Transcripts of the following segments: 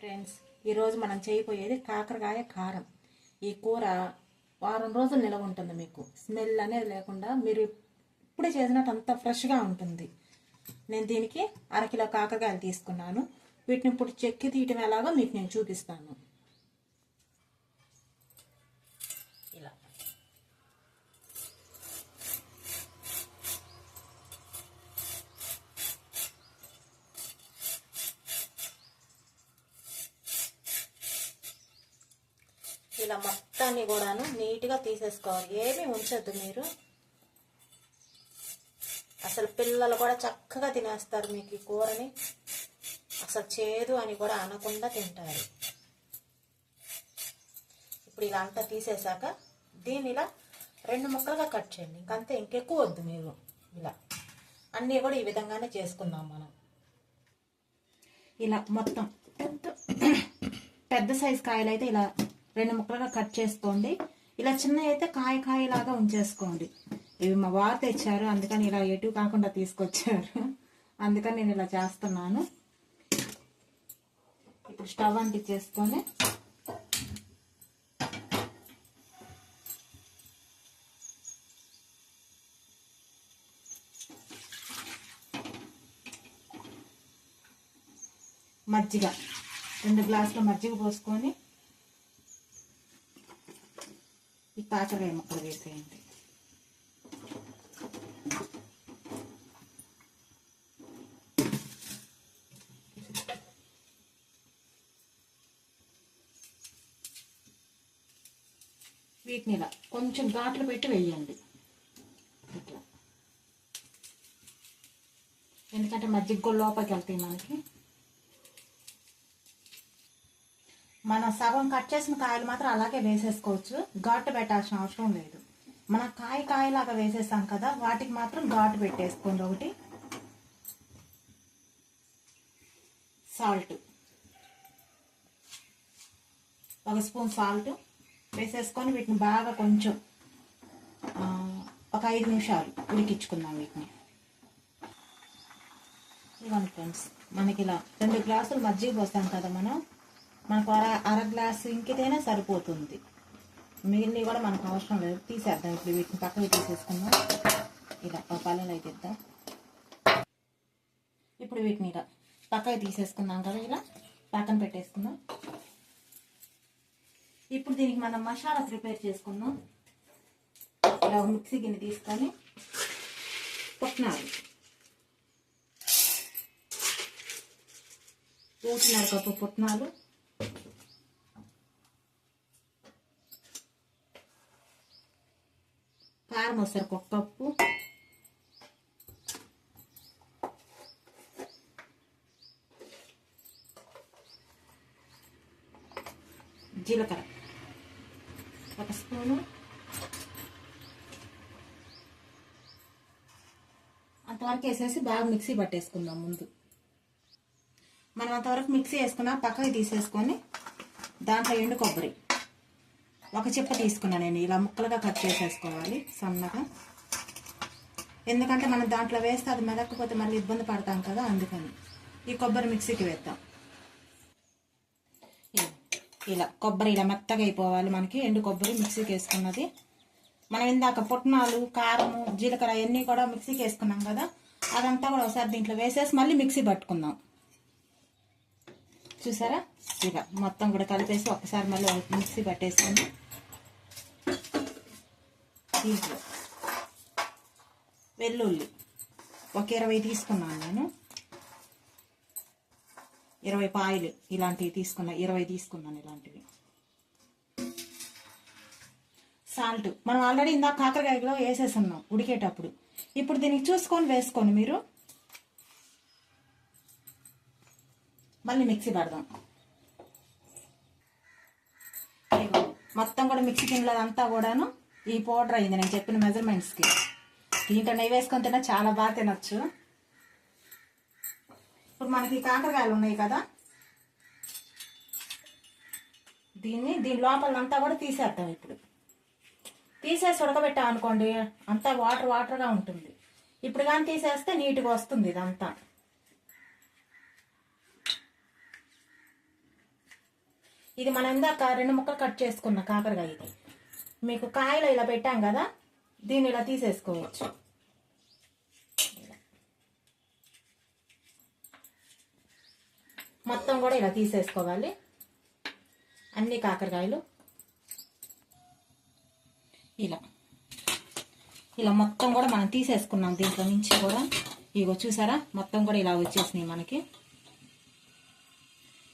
Friends ఈరోజు మనం చేయబోయేది కాకరకాయ కారం. ఈ కూర వారం రోజులు నిలవ ఉంటుంది మీకు. స్మెల్ అనేది లేకుండా మీరు ఇప్పుడే చేసినట్టు అంత ఫ్రెష్గా ఉంటుంది. నేను దీనికి అరకిలో కాకరకాయలు తీసుకున్నాను. వీటిని ఇప్పుడు చెక్కి తీయటం ఎలాగో మీకు నేను చూపిస్తాను. ఇలా. ఇలా మొత్తాన్ని కూడాను నీట్గా తీసేసుకోవాలి. ఏమీ ఉంచొద్దు మీరు. అసలు పిల్లలు కూడా చక్కగా తినేస్తారు మీకు ఈ కూరని. అసలు చేదు అని కూడా అనకుండా తింటారు. ఇప్పుడు ఇలా అంతా తీసేశాక దీన్ని ఇలా రెండు ముక్కలుగా కట్ చేయండి. ఇంకంతే ఇంకెక్కువ వద్దు మీరు. ఇలా. అన్నీ కూడా ఈ విధంగానే చేసుకుందాం మనం. ఇలా మొత్తం పెద్ద పెద్ద సైజు కాయలు అయితే ఇలా రెండు ముక్కలుగా కట్ చేసుకోండి. ఇలా చిన్న అయితే కాయ కాయలాగా ఉంచేసుకోండి. ఇవి మా వారు తెచ్చారు అందుకని ఇలా ఎటు కాకుండా తీసుకొచ్చారు. అందుకని నేను ఇలా చేస్తున్నాను. ఇప్పుడు స్టవ్ అంటించేసుకొని మజ్జిగ రెండు గ్లాసుల మజ్జిగ పోసుకొని ఈ కాకరకాయ ముక్కలు వేసేయండి వీటిని ఇలా కొంచెం ఘాట్లు పెట్టి వేయండి. ఇట్లా. ఎందుకంటే మజ్జిగ కూడా లోపలికి వెళ్తాయి మనకి. మనం సగం కట్ చేసిన కాయలు మాత్రం అలాగే వేసేసుకోవచ్చు. ఘాటు పెట్టాల్సిన అవసరం లేదు. మనం కాయ కాయలాగా వేసేసాం కదా వాటికి మాత్రం ఘాటు పెట్టేసుకోండి. ఒకటి. సాల్ట్. ఒక స్పూన్ సాల్ట్ వేసేసుకొని వీటిని బాగా కొంచెం ఒక ఐదు నిమిషాలు ఉడికించుకుందాం వీటిని. ఇవ్వండి ఫ్రెండ్స్ మనకి ఇలా రెండు గ్లాసులు మజ్జిగ పోస్తాం కదా మనం. మనకు అర అర గ్లాసు ఇంకితేనే సరిపోతుంది. మిగిలినవి కూడా మనకు అవసరం లేదు. తీసేద్దాం ఇప్పుడు వీటిని పక్కకి తీసేసుకుందాం. ఇలా ఒక పల్లెలు అయితే ఇద్దాం. ఇప్పుడు వీటిని ఇలా పక్కకి తీసేసుకుందాం కదా ఇలా. పక్కన పెట్టేసుకుందాం. ఇప్పుడు దీనికి మనం మసాలా ప్రిపేర్ చేసుకుందాం. ఇలా మిక్సీ గిన్నె తీసుకొని పుట్నాలు ఒకటిన్నర కప్పు పుట్నాలు. కారం ఒక కప్పు జీలకర్ర ఒక స్పూను అంతవరకు వేసేసి బాగా మిక్సీ పట్టేసుకుందాం ముందు. మనం అంతవరకు మిక్సీ వేసుకున్నా పక్కకి తీసేసుకొని దాంట్లో ఎండు కొబ్బరి. ఒక చిప్ప తీసుకున్నాను నేను. ఇలా ముక్కలుగా కట్ చేసేసుకోవాలి సన్నగా. ఎందుకంటే మనం దాంట్లో వేస్తే అది మెదకపోతే మళ్ళీ ఇబ్బంది పడతాం కదా అందుకని. ఈ కొబ్బరి మిక్సీకి వేద్దాం. ఇలా- ఇలా కొబ్బరి ఇలా మెత్తగా అయిపోవాలి మనకి. ఎండు కొబ్బరి మిక్సీకి వేసుకున్నది. మనం ఇందాక పుట్నాలు కారము జీలకర్ర అవన్నీ కూడా మిక్సీకి వేసుకున్నాం కదా. అదంతా కూడా ఒకసారి దీంట్లో వేసేసి మళ్ళీ మిక్సీ పట్టుకుందాం. చూసారా? ఇలా మొత్తం కూడా కలిపేసి ఒకసారి మళ్ళీ ఒక మిక్సీ పట్టేసుకుని దీంట్లో వెల్లుల్లి. ఒక ఇరవై తీసుకున్నాను నేను. ఇరవై పాయలు ఇలాంటివి తీసుకున్నా ఇరవై తీసుకున్నాను ఇలాంటివి. సాల్ట్. మనం ఆల్రెడీ ఇందాక కాకరకాయలో వేసేసున్నాం ఉడికేటప్పుడు. ఇప్పుడు దీనికి చూసుకొని వేసుకోండి మీరు. మళ్ళీ మిక్సీ పడదాం. మొత్తం కూడా మిక్సీ గిన్నెలో కూడాను ఈ పౌడర్ అయింది. నేను చెప్పిన మెజర్మెంట్స్కి దీంట్లో నెయ్యి వేసుకొని తిన్నా చాలా బాగా తినచ్చు. ఇప్పుడు మనకి కాకరకాయలు ఉన్నాయి కదా. దీన్ని దీని లోపల అంతా కూడా తీసేద్దాం ఇప్పుడు. తీసేసి ఉడకబెట్టాం అనుకోండి అంతా వాటర్ వాటర్గా ఉంటుంది. ఇప్పుడు కానీ తీసేస్తే నీట్గా వస్తుంది ఇదంతా. ఇది మనం ఇందాక రెండు ముక్కలు కట్ చేసుకున్న కాకరకాయ ఇది. మీకు కాయలు ఇలా పెట్టాం కదా దీన్ని ఇలా తీసేసుకోవచ్చు. మొత్తం కూడా ఇలా తీసేసుకోవాలి. అన్ని కాకరకాయలు. ఇలా. ఇలా మొత్తం కూడా మనం తీసేసుకున్నాం దీంట్లో నుంచి కూడా. ఇగో చూసారా? మొత్తం కూడా ఇలా వచ్చేసినాయి మనకి.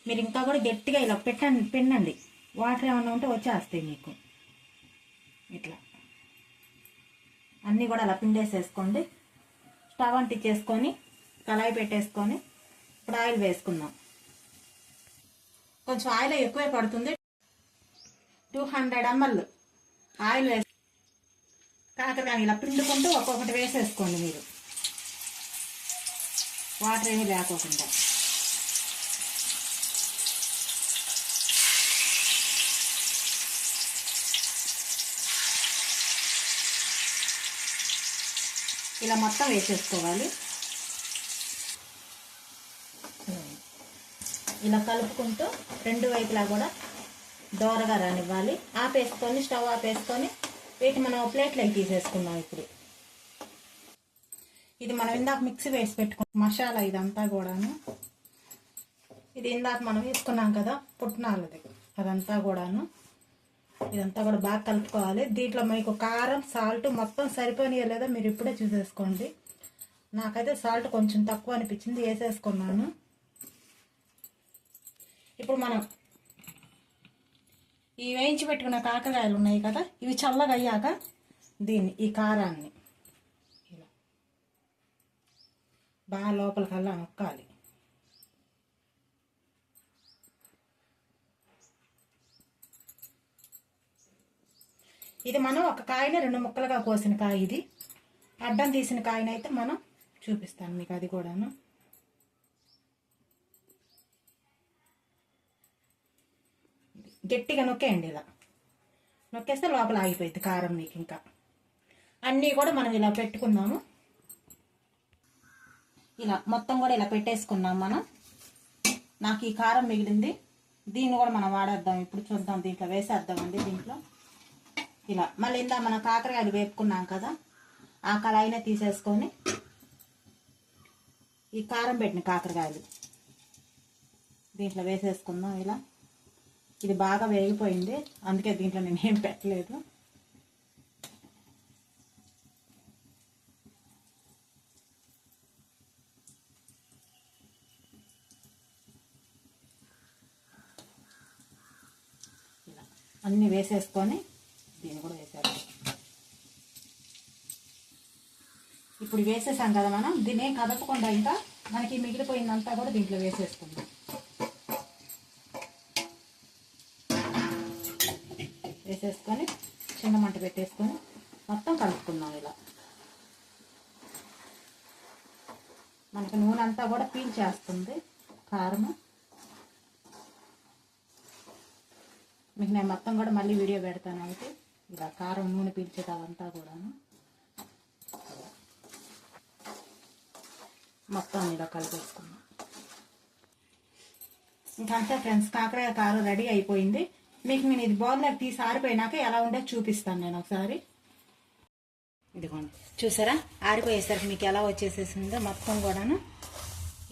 మీరు ఇంకా కూడా గట్టిగా ఇలా పెట్టండి పిండండి వాటర్ ఏమైనా ఉంటే వచ్చేస్తాయి మీకు. ఇట్లా. అన్నీ కూడా అలా పిండేసేసుకోండి. స్టవ్ అంటించేసుకొని కళాయి పెట్టేసుకొని ఇప్పుడు ఆయిల్ వేసుకుందాం. కొంచెం ఆయిల్ ఎక్కువే పడుతుంది. టూ హండ్రెడ్ ఎంఎల్ ఆయిల్ వేసి కాకరకాయ ఇలా పిండుకుంటూ ఒక్కొక్కటి వేసేసుకోండి మీరు. వాటర్ ఏమీ లేకోకుండా. ఇలా మొత్తం వేసేసుకోవాలి. ఇలా కలుపుకుంటూ రెండు వైపులా కూడా దోరగా రానివ్వాలి. ఆపేసుకొని స్టవ్ ఆపేసుకొని వీటి మనం ప్లేట్లోకి తీసేసుకున్నాం ఇప్పుడు. ఇది మనం ఇందాక మిక్సీ వేసి పెట్టుకున్నాం మసాలా ఇదంతా కూడాను. ఇది ఇందాక మనం వేసుకున్నాం కదా పుట్నాలది. అదంతా కూడాను. ఇదంతా కూడా బాగా కలుపుకోవాలి. దీంట్లో మీకు కారం సాల్ట్ మొత్తం సరిపోయినాయో లేదో మీరు ఇప్పుడే చూసేసుకోండి. నాకైతే సాల్ట్ కొంచెం తక్కువ అనిపించింది వేసేసుకున్నాను. ఇప్పుడు మనం ఈ వేయించి పెట్టుకున్న కాకరకాయలు ఉన్నాయి కదా ఇవి చల్లగా అయ్యాక దీన్ని ఈ కారాన్ని ఇలా. బాగా లోపలికల్లా నొక్కాలి. ఇది మనం ఒక కాయని రెండు ముక్కలుగా కోసిన కాయ ఇది. అడ్డం తీసిన కాయనైతే మనం చూపిస్తాను మీకు అది కూడాను. గట్టిగా నొక్కేయండి ఇలా. నొక్కేస్తే లోపల ఆగిపోయింది కారం మీకు ఇంకా. అన్నీ కూడా మనం ఇలా పెట్టుకున్నాము ఇలా మొత్తం కూడా ఇలా పెట్టేసుకున్నాం మనం. నాకు ఈ కారం మిగిలింది. దీన్ని కూడా మనం వాడేద్దాం. ఇప్పుడు చూద్దాం దీంట్లో వేసేద్దామండి దీంట్లో. ఇలా. మళ్ళీ ఇందా మనం కాకరకాయలు వేపుకున్నాం కదా ఆ కళాయినే తీసేసుకొని ఈ కారం పెట్టిన కాకరకాయలు దీంట్లో వేసేసుకుందాం ఇలా. ఇది బాగా వేగిపోయింది అందుకే దీంట్లో నేను ఏం పెట్టలేదు. అన్నీ వేసేసుకొని దీన్ని కూడా వేసేద్దాం ఇప్పుడు వేసేసాం కదా మనం. దీన్ని ఏం కదపకుండా ఇంకా మనకి మిగిలిపోయిందంతా కూడా దీంట్లో వేసేసుకుందాం. వేసేసుకొని చిన్న మంట పెట్టేసుకొని మొత్తం కలుపుకుందాం ఇలా. మనకి నూనె అంతా కూడా పీల్చేస్తుంది. కారము. మీకు నేను మొత్తం కూడా మళ్ళీ వీడియో పెడతాను అయితే. ఇలా కారం నూనె పీల్చేది అదంతా కూడాను. మొత్తం ఇలా కలిపేసుకున్నాం. ఇంకా ఫ్రెండ్స్ కాకరకాయ కారు రెడీ అయిపోయింది. మీకు నేను ఇది బౌల్లోకి తీసి ఆరిపోయినాక ఎలా ఉండే చూపిస్తాను నేను ఒకసారి. ఇదిగోండి. చూసారా? ఆరిపోయేసరికి మీకు ఎలా వచ్చేసేసిందో మొత్తం కూడాను.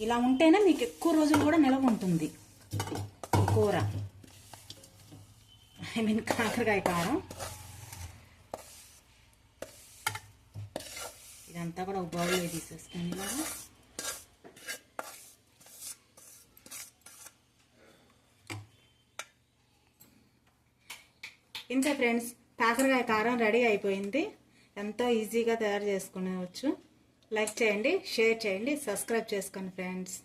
ఇలా ఉంటేనే మీకు ఎక్కువ రోజులు కూడా నిలవ ఉంటుంది కూర. ఐ మీన్ కాకరకాయ కారం. ఇదంతా కూడా ఒక బౌల్లో తీసేసుకొని ఇంతే ఫ్రెండ్స్ కాకరకాయ కారం రెడీ అయిపోయింది. ఎంతో ఈజీగా తయారు చేసుకునేవచ్చు. లైక్ చేయండి షేర్ చేయండి సబ్స్క్రైబ్ చేసుకోండి ఫ్రెండ్స్.